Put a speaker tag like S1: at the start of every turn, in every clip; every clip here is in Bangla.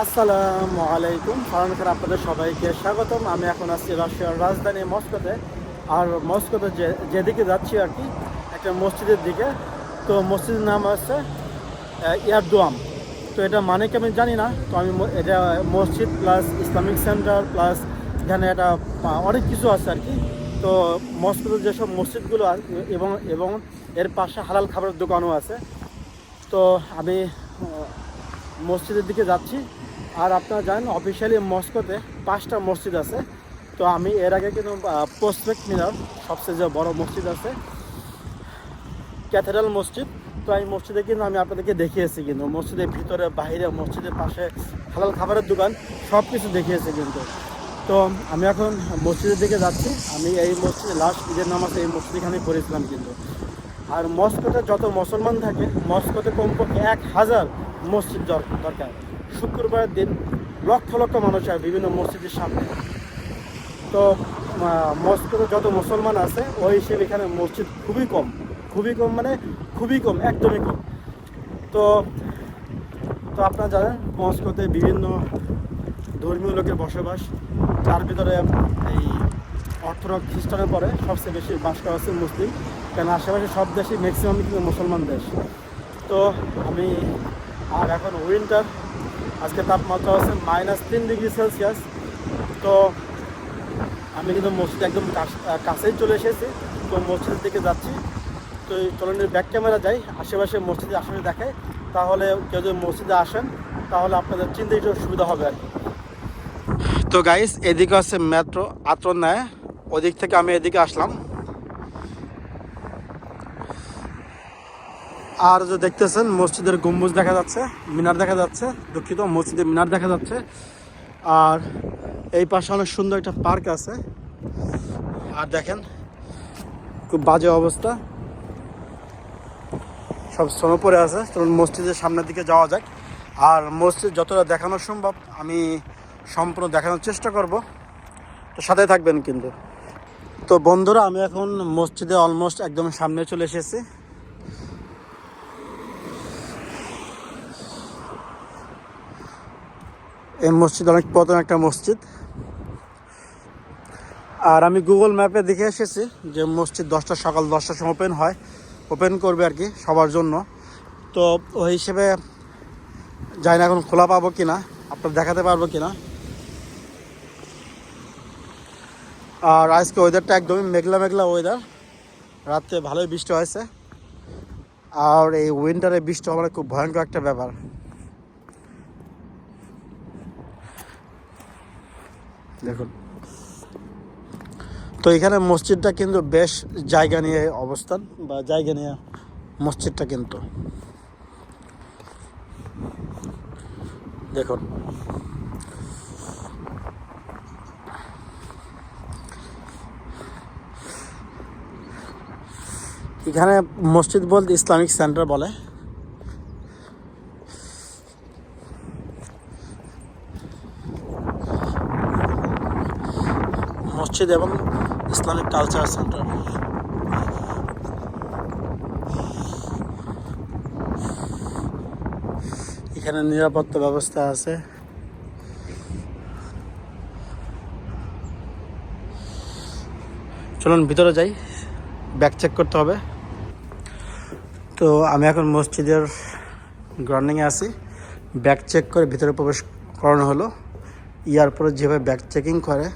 S1: আসসালামু আলাইকুম। ফারানকার আপনাদের সবাইকে স্বাগতম। আমি এখন আছি রাশিয়ার রাজধানী মস্কোতে। আর মস্কোতে যে, যেদিকে যাচ্ছি আর কি, একটা মসজিদের দিকে। তো মসজিদের নাম হচ্ছে ইয়ারদোয়াম। তো এটা মানে কি আমি জানি না। তো আমি এটা মসজিদ প্লাস ইসলামিক সেন্টার প্লাস এখানে একটা অনেক কিছু আছে আর কি। তো মস্কোতে যেসব মসজিদগুলো এবং এবং এর পাশে হালাল খাবারের দোকানও আছে। তো আমি মসজিদের দিকে যাচ্ছি। আর আপনারা জানেন অফিসিয়ালি মস্কোতে পাঁচটা মসজিদ আছে। তো আমি এর আগে কিন্তু প্রসপেক্ট মিনার সবচেয়ে যে বড় মসজিদ আছে ক্যাথেড্রাল মসজিদ। তো এই মসজিদে কিন্তু আমি আপনাদেরকে দেখিয়েছি কিন্তু, মসজিদের ভিতরে, বাইরে, মসজিদের পাশে হালাল খাবারের দোকান সব কিছু দেখিয়েছি কিন্তু। তো আমি এখন মসজিদের দিকে যাচ্ছি। আমি এই মসজিদে লাস্ট ঈদের নামাজ এই মসজিদে আমি পড়েছিলাম কিন্তু। আর মস্কোতে যত মুসলমান থাকে, মস্কোতে কমপক্ষে এক হাজার মসজিদ দর- দরকার। শুক্রবারের দিন লক্ষ লক্ষ মানুষ হয় বিভিন্ন মসজিদের সামনে। তো মস্কোতে যত মুসলমান আছে, ওই হিসেবে এখানে মসজিদ খুবই কম। খুবই কম মানে খুবই কম, একদমই কম। তো তো আপনারা জানেন, মস্কোতে বিভিন্ন ধর্মীয় লোকের বসবাস তার ভিতরে এই অর্থোডক্স খ্রিস্টানের পরে সবচেয়ে বেশি বাস করা হচ্ছে মুসলিম। কারণ আশেপাশে সব দেশই ম্যাক্সিমাম কিন্তু মুসলমান দেশ। তো, আমি আর এখন উইন্টার আজকে তাপমাত্রা হচ্ছে মাইনাস তিন ডিগ্রি সেলসিয়াস তো আমি কিন্তু মসজিদ একদম কাছ- কাছেই চলে এসেছি। তো মসজিদের দিকে যাচ্ছি। তো এই চলনের ব্যাক ক্যামেরা যাই, আশেপাশে মসজিদে আসলে দেখে। তাহলে কেউ যদি মসজিদে আসেন, তাহলে আপনাদের চিন্তা একটু সুবিধা হবে আর তো গাইস এদিকে আছে মেট্রো আত্রন নেয় ওদিক থেকে আমি এদিকে আসলাম। আর যে দেখতেছেন, মসজিদের গম্বুজ দেখা যাচ্ছে, মিনার দেখা যাচ্ছে, দুঃখিত, মসজিদের মিনার দেখা যাচ্ছে। আর এই পাশে অনেক সুন্দর একটা পার্ক আছে। আর দেখেন, খুব বাজে অবস্থা। সব শ্রম পড়ে আছে মসজিদের সামনের দিকে যাওয়া যাক। আর মসজিদ যতটা দেখানো সম্ভব, আমি সম্পূর্ণ দেখানোর চেষ্টা করব। তো সাথে থাকবেন কিন্তু। তো বন্ধুরা, আমি এখন মসজিদে অলমোস্ট একদম সামনে চলে এসেছি। এই মসজিদ অনেক পুরাতন একটা মসজিদ। আর আমি গুগল ম্যাপে দেখে এসেছি যে মসজিদ দশটা সকাল দশটার সময় ওপেন হয়। ওপেন করবে আর কি সবার জন্য। তো ওই হিসেবে জানি না এখন খোলা পাবো কি না আপনার দেখাতে পারব কি না আর আজকে ওয়েদারটা একদমই মেঘলা মেঘলা ওয়েদার রাত্রে ভালোই বৃষ্টি হয়েছে। আর এই উইন্টারে বৃষ্টি হওয়া মানে খুব ভয়ঙ্কর একটা ব্যাপার। দেখুন। তো এখানে মসজিদটা কিন্তু বেশ জায়গা নিয়ে অবস্থান, বা জায়গা নিয়ে মসজিদটা কিন্তু। দেখুন। এখানে মসজিদ বলতে ইসলামিক সেন্টার বলে। মসজিদ এবং ইসলামিক কালচার সেন্টার এখানে নিরাপত্তা ব্যবস্থা আছে। চলুন ভিতরে যাই ব্যাগ চেক করতে হবে। তো আমি এখন মসজিদের গ্রাউন্ডিংয়ে আছি। ব্যাগ চেক করে ভিতরে প্রবেশ করানো হলো। ইয়ার পরে যেভাবে ব্যাগ চেকিং করে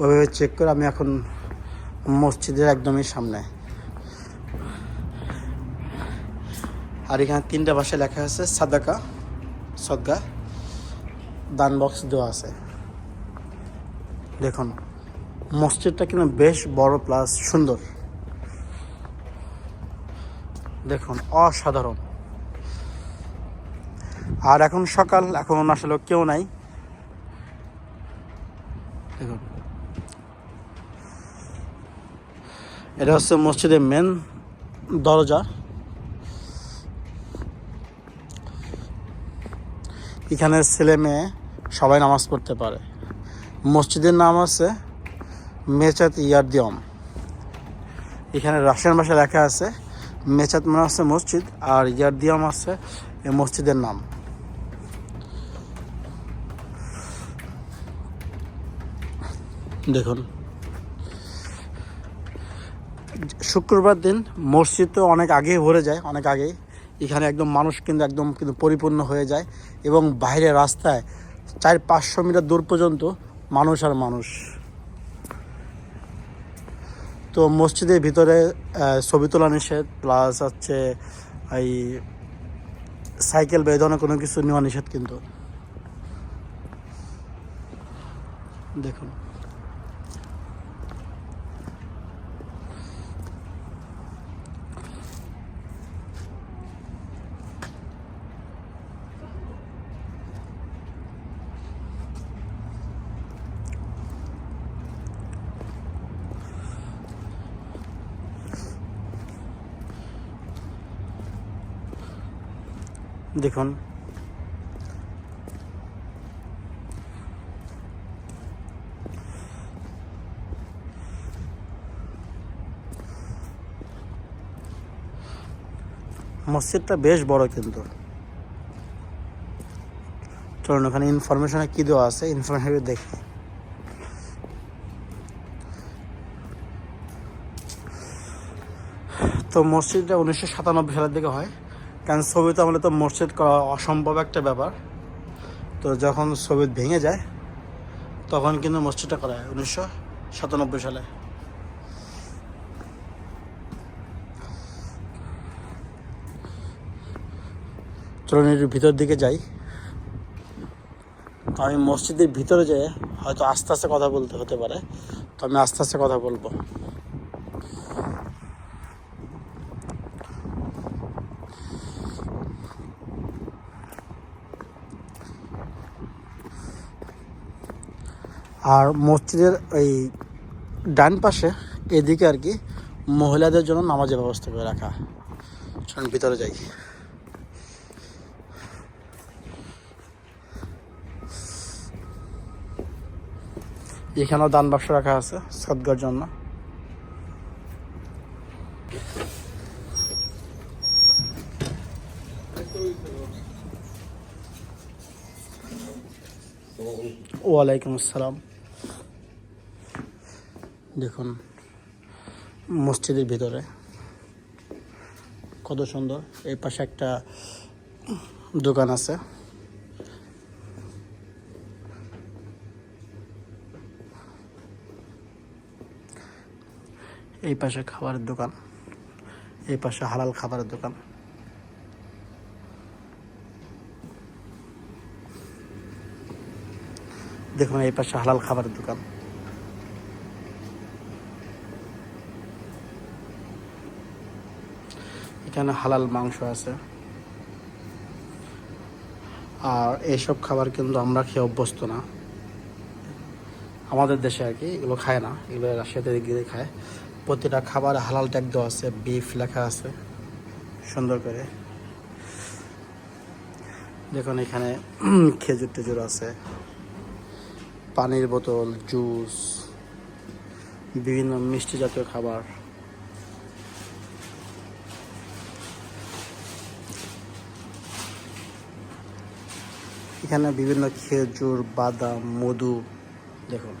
S1: ওইভাবে চেক করে আমি এখন মসজিদের একদমই সামনে। আর এখানে তিনটা ভাষায় লেখা আছে, সাদাকা সদ্গা দান বক্স দেওয়া আছে। দেখুন, মসজিদটা কিন্তু বেশ বড় প্লাস সুন্দর। দেখুন, অসাধারণ। আর এখন সকাল, এখন আসলে কেউ নাই। দেখুন এটা হচ্ছে মসজিদের মেন দরজা। এখানে ছেলে মেয়ে সবাই নামাজ পড়তে পারে। মসজিদের নাম আছে মেচাত ইয়ারদিয়ম। এখানে রাশিয়ান ভাষায় লেখা আছে, মেচাত মানে হচ্ছে মসজিদ আর ইয়ারদিয়ম আছে এই মসজিদের নাম। দেখুন। শুক্রবার দিন মসজিদ তো অনেক আগেই ভরে যায়, অনেক আগেই। এখানে একদম মানুষ কিন্তু একদম কিন্তু পরিপূর্ণ হয়ে যায় এবং বাইরে রাস্তায় চার পাঁচশো মিটার দূর পর্যন্ত মানুষ আর মানুষ। তো মসজিদের ভিতরে ছবি তোলা নিষেধ প্লাস হচ্ছে এই সাইকেল বা ধরনের কোনো কিছু নেওয়া নিষেধ কিন্তু। দেখুন। দেখুন। মসজিদটা বেশ বড় কিন্তু। চলুন, ওখানে ইনফরমেশনে কি দেওয়া আছে ইনফরমেশন দেখি। তো মসজিদটা উনিশশো সাতানব্বই সালের দিকে হয়। কারণ সোভিয়েত আমলে তো মসজিদ করা অসম্ভব একটা ব্যাপার। তো যখন সোভিয়েত ভেঙে যায়, তখন কিন্তু মসজিদটা করা হয় উনিশশো সাতানব্বই সালে। চলুন এর ভিতর দিকে যাই। তো আমি মসজিদের ভিতরে যেয়ে হয়তো আস্তে আস্তে কথা বলতে হতে পারে। তো আমি আস্তে আস্তে কথা বলব। আর মসজিদের এই ডান পাশে এদিকে আর কি মহিলাদের জন্য নামাজের ব্যবস্থা করে রাখা। চলুন ভিতরে যাই। এখানেও দান বাক্স রাখা আছে সদগার জন্য। ওয়ালাইকুম আসসালাম। দেখুন, মসজিদের ভিতরে। কত সুন্দর, এই পাশে একটা দোকান আছে। এই পাশে খাবারের দোকান, এই পাশে হালাল খাবারের দোকান। দেখুন, এই পাশে হালাল খাবারের দোকান। এখানে হালাল মাংস আছে। আর এইসব খাবার কিন্তু আমরা খেয়ে অভ্যস্ত না। আমাদের দেশে আর কি এগুলো খায় না, এগুলো রাশিয়াতে গিয়ে খায়। প্রতিটা খাবার হালাল ট্যাগ দেওয়া আছে, বিফ লেখা আছে, সুন্দর করে। দেখুন এখানে খেজুর টেজুর আছে, পানির বোতল, জুস, বিভিন্ন মিষ্টি জাতীয় খাবার। এখানে বিভিন্ন খেজুর, বাদাম, মধু, দেখুন।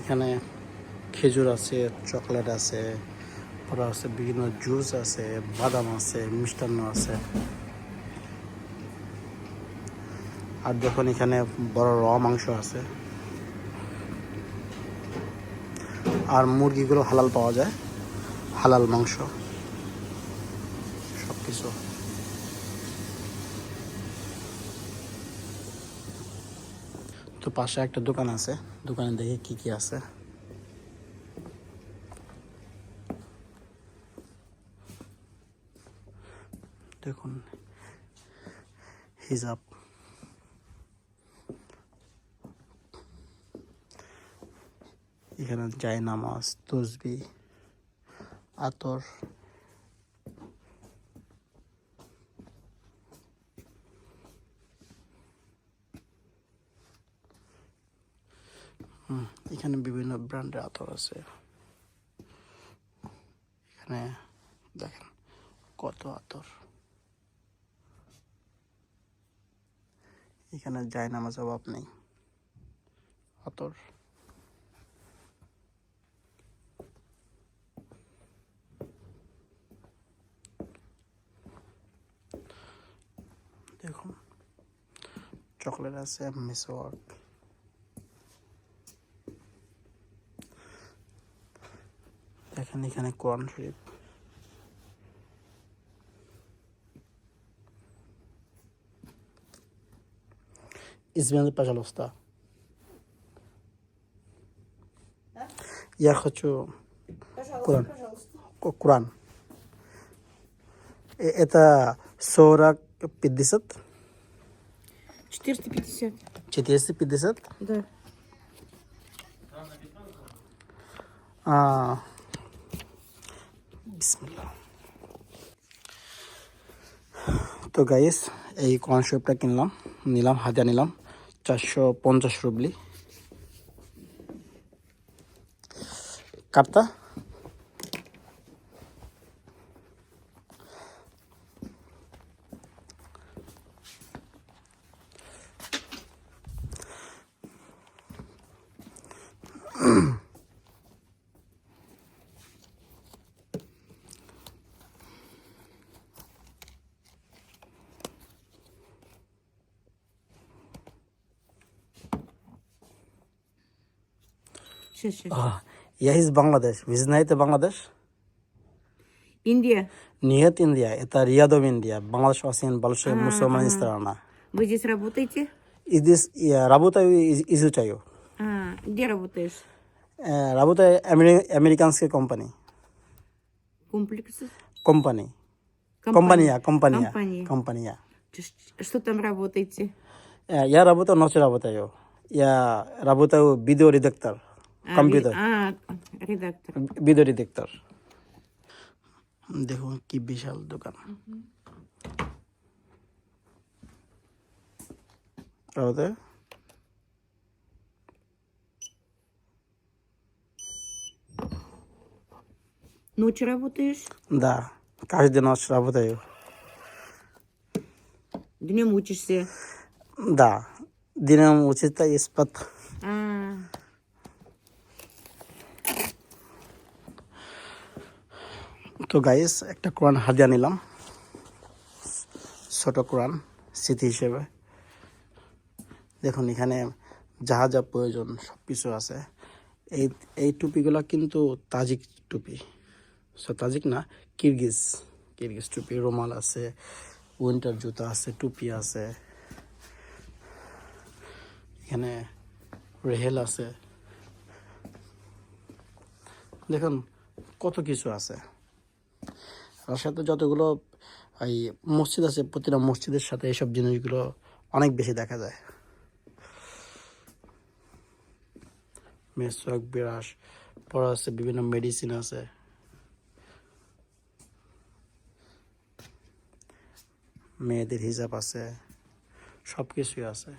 S1: এখানে খেজুর আছে, চকলেট আছে পরে আছে বিভিন্ন জুস আছে, বাদাম আছে, মিষ্টান্ন আছে। আর দেখুন এখানে বড় র মাংস আছে। আর মুরগিগুলো হালাল পাওয়া যায়। হালাল মাংস। সব কিছু তো পাশে একটা দোকান আছে। দোকানে দেখি কি কি আছে। দেখুন, হিজাব। এখানে যায় নামাজ তসবি। আতর। এখানে বিভিন্ন ব্র্যান্ডের আতর আছে। এখানে দেখেন কত আতর। এখানে যায় নামাজ অভাব নেই। অতর চকলেট আছে মিসওয়াক দেখেন এখানে কোরআন শরীফ Извините, пожалуйста. Я хочу
S2: Пожалуйста,
S1: Куран.
S2: пожалуйста.
S1: Ку- Куран. Э, Это 40, 50,
S2: 450.
S1: 450.
S2: Да.
S1: А, বিসমিল্লাহ তো গাইস এই কোরআন শরীফটা কিনলাম নিলাম হাজার নিলাম চারশো পঞ্চাশ রুবলি কাটতা
S2: Сейчас, сейчас.
S1: А, Я из Бангладеш. Вы знаете Бангладеш?
S2: Индия,
S1: Нет, Индия. Это Рияд Индия. Бангладеш очень большая мусульманская страна.
S2: вы здесь работаете?
S1: И здесь я работаю и изучаю.
S2: А, где работаешь?
S1: Э, Работаю в американской компании.
S2: Комплекс?
S1: Компании. Компания, компания.
S2: Компания.
S1: Компания.
S2: Ш- Что там работаете?
S1: Э, Я работаю, ночью работаю. Я работаю видеоредактор.
S2: А,
S1: Компьютер.
S2: ви- А, редактор.
S1: ভিডিও ডিটেক্টর দেখুন কি বিশাল দোকান ওতে
S2: Ночью работаешь?
S1: да каждый ночь работаю
S2: Днем учишься?
S1: да днем учиться испат
S2: А,
S1: তো গাইস একটা কোরআন হাদিয়া নিলাম। ছোট কোরআন, স্মৃতি হিসেবে। দেখুন, এখানে যাহা যা প্রয়োজন সব কিছু আছে। এই এই টুপিগুলো কিন্তু তাজিক টুপি। সো তাজিক না, কিরগিজ কিরগিজ টুপি, রুমাল আছে, উইন্টার জুতা আছে, টুপি আছে। এখানে রেহেল আছে। দেখুন, কত কিছু আছে। রাশিয়াতে যতগুলো, এই মসজিদ আছে, প্রতিটা মসজিদের সাথে এইসব জিনিসগুলো অনেক বেশি দেখা যায়। মেসক বিরাস পর আছে বিভিন্ন মেডিসিন আছে। মেয়েদের হিসাব আছে সব কিছুই আছে।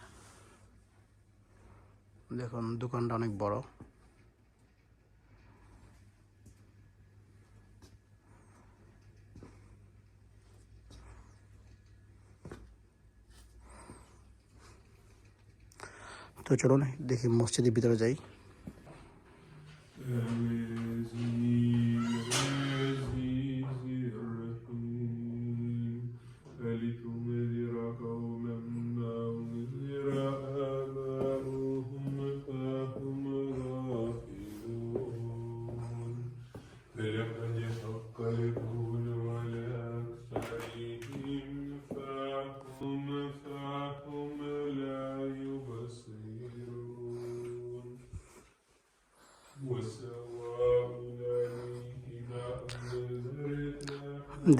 S1: দেখুন, দোকানটা অনেক বড়। তো চলুন দেখি মসজিদের ভিতরে যাই।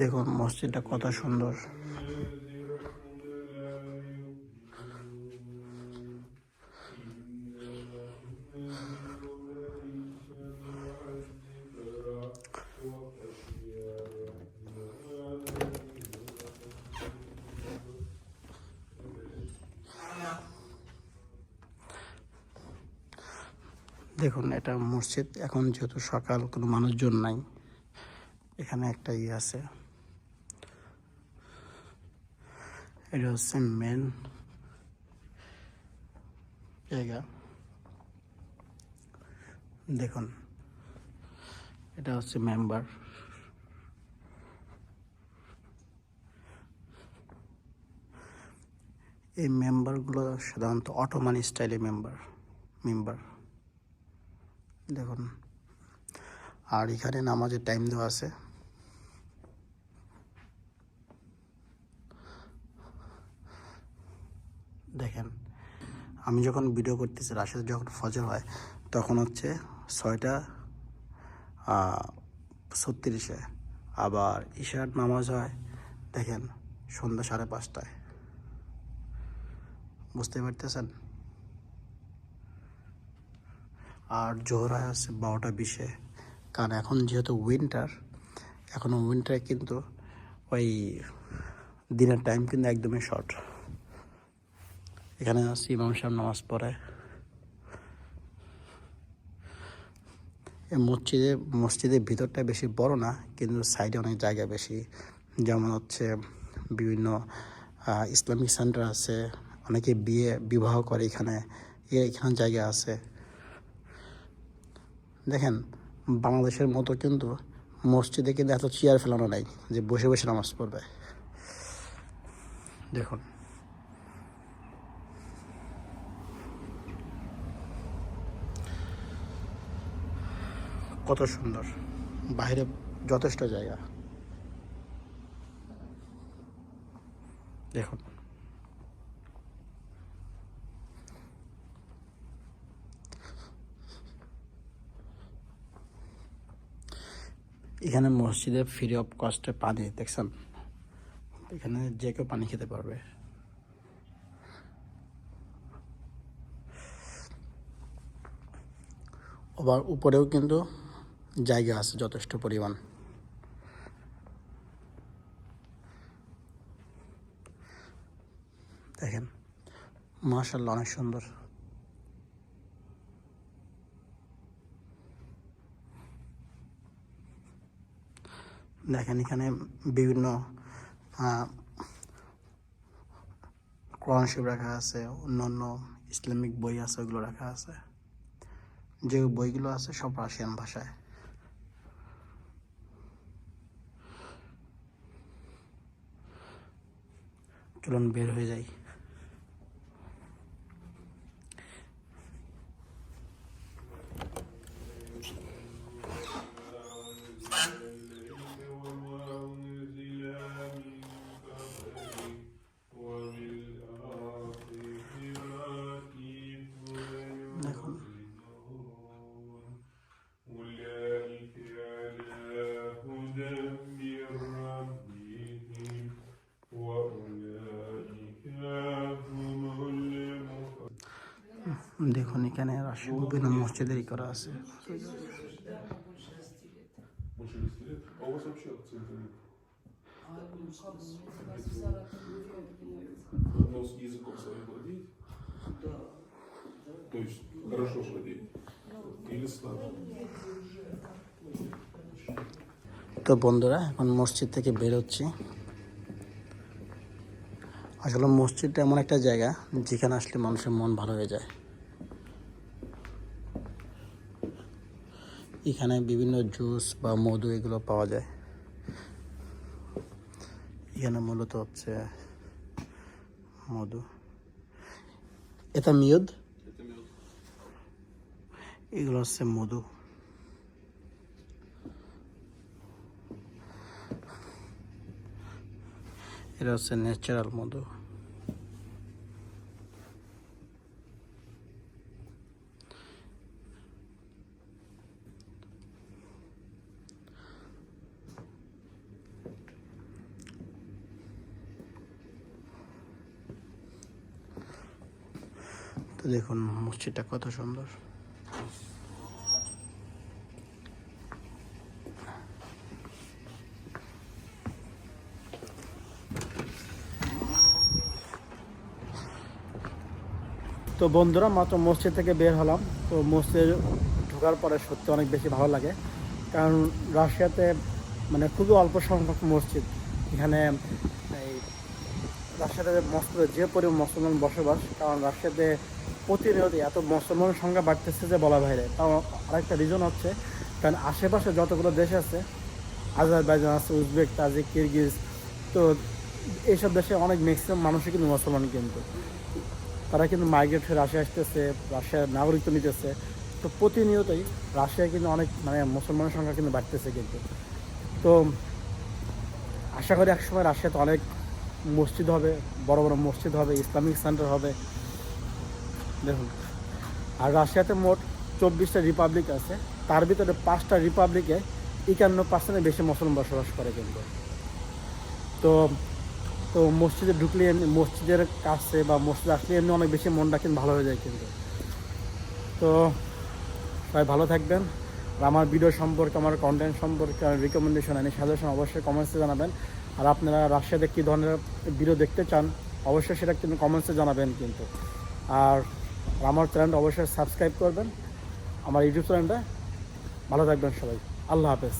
S1: দেখুন, মসজিদটা কত সুন্দর। দেখুন, এটা মসজিদ। এখন যেহেতু সকাল, কোনো মানুষজন নাই। এখানে একটা ইয়ে আছে। এটা হচ্ছে মেন জায়গা দেখুন, এটা হচ্ছে মেম্বার এই মেম্বারগুলো সাধারণত অটোমান স্টাইলে মেম্বার মেম্বার দেখুন, আর এখানে নামাজের টাইম দেওয়া আছে দেখেন আমি যখন ভিডিও করতেছি রাশেদ যখন ফজর হয়, তখন হচ্ছে ছয়টা ছত্রিশে আবার ঈশার নামাজ হয়, দেখেন সন্ধ্যা সাড়ে পাঁচটায়। বুঝতে পারতেছেন? আর জোহর হয় হচ্ছে বারোটা বিশে। কারণ এখন যেহেতু উইন্টার এখন উইন্টারে কিন্তু ওই দিনের টাইম কিন্তু একদমই শর্ট এখানে আছে ইমাম সাহেব নামাজ পড়ে। মসজিদে, মসজিদের ভিতরটা বেশি বড় না, কিন্তু সাইডে অনেক জায়গা বেশি। যেমন হচ্ছে বিভিন্ন ইসলামিক সেন্টার আছে, অনেকে বিয়ে, বিবাহ করে এখানে। এখানে জায়গা আছে। দেখেন, বাংলাদেশের মতো কিন্তু মসজিদে কিন্তু এত চেয়ার ফেলানো নাই যে বসে বসে নামাজ পড়বে। দেখুন। কত সুন্দর। বাইরে যথেষ্ট জায়গা। দেখুন। এখানে মসজিদে ফ্রি অফ কস্টে পানি, দেখছেন? এখানে যে কেউ পানি খেতে পারবে। আবার উপরেও কিন্তু জায়গা আছে যথেষ্ট পরিমাণ। দেখেন মাশাল্লাহ অনেক সুন্দর। দেখেন এখানে বিভিন্ন আহ, কোরআন রাখা আছে অন্যান্য ইসলামিক বই আছে ওগুলো রাখা আছে। যে বইগুলো আছে সব রাশিয়ান ভাষায়। চলুন বের হয়ে যাই দেখুন এখানে রাশিয়া বিভিন্ন মসজিদেরই করা আছে
S3: Больше 10 лет? А у вас вообще акцента нет? Но с языком своим владеете? Да. То есть хорошо владеете? Или слабо?
S1: তো বন্ধুরা এখন মসজিদ থেকে বেরোচ্ছি আসলে মসজিদটা এমন একটা জায়গা যেখানে আসলে মানুষের মন ভালো হয়ে যায় এখানে বিভিন্ন জুস বা মধু এগুলো পাওয়া যায়। এখানে মূলত হচ্ছে মধু। এটা মিয়দ? এগুলো হচ্ছে মধু। এটা হচ্ছে ন্যাচারাল মধু। দেখুন, মসজিদটা কত সুন্দর। তো বন্ধুরা, মাত্র মসজিদ থেকে বের হলাম। তো মসজিদ ঢোকার পরে সত্যি অনেক বেশি ভালো লাগে। কারণ রাশিয়াতে মানে খুবই অল্প সংখ্যক মসজিদ। এখানে এই রাশিয়াতে মস্কোতে যে পরিমাণ মুসলমান বসবাস, কারণ রাশিয়াতে প্রতিনিয়ত এত মুসলমানের সংখ্যা বাড়তেছে যে বলা বাইরে। তাও আরেকটা রিজন হচ্ছে, কারণ আশেপাশে যতগুলো দেশ আছে, আজারবাইজান আছে, উজবেক, তাজিক, কিরগিজ, তো এইসব দেশে অনেক ম্যাক্সিমাম মানুষই কিন্তু মুসলমান কিন্তু। তারা কিন্তু মাইগ্রেট হয়ে রাশিয়া আসতেছে, রাশিয়ার নাগরিকত্ব নিতেছে। তো প্রতিনিয়তই রাশিয়ায় কিন্তু অনেক মানে মুসলমানের সংখ্যা কিন্তু বাড়তেছে কিন্তু। তো আশা করি একসময় রাশিয়াতে অনেক মসজিদ হবে, বড় বড় মসজিদ হবে, ইসলামিক সেন্টার হবে। দেখুন, আর রাশিয়াতে মোট চব্বিশটা রিপাবলিক আছে। তার ভিতরে পাঁচটা রিপাবলিকে একান্ন পার্সেন্টের বেশি মুসলমান বসবাস করে কিন্তু। তো তো মসজিদে ঢুকলে মসজিদের কাছে বা মসজিদে আসলে এমনি অনেক বেশি মনটা কিন্তু ভালো হয়ে যায় কিন্তু। তো, সবাই ভালো থাকবেন। আর আমার ভিডিও সম্পর্কে, আমার কন্টেন্ট সম্পর্কে রিকমেন্ডেশন এনে সাজেশন অবশ্যই কমেন্টসে জানাবেন। আর আপনারা রাশিয়াতে কী ধরনের ভিডিও দেখতে চান, অবশ্যই সেটা কিন্তু কমেন্টসে জানাবেন কিন্তু। আর আমার চ্যানেলটা অবশ্যই সাবস্ক্রাইব করবেন। আমার ইউটিউব চ্যানেলটা ভালো থাকবেন সবাই। আল্লাহ হাফেজ।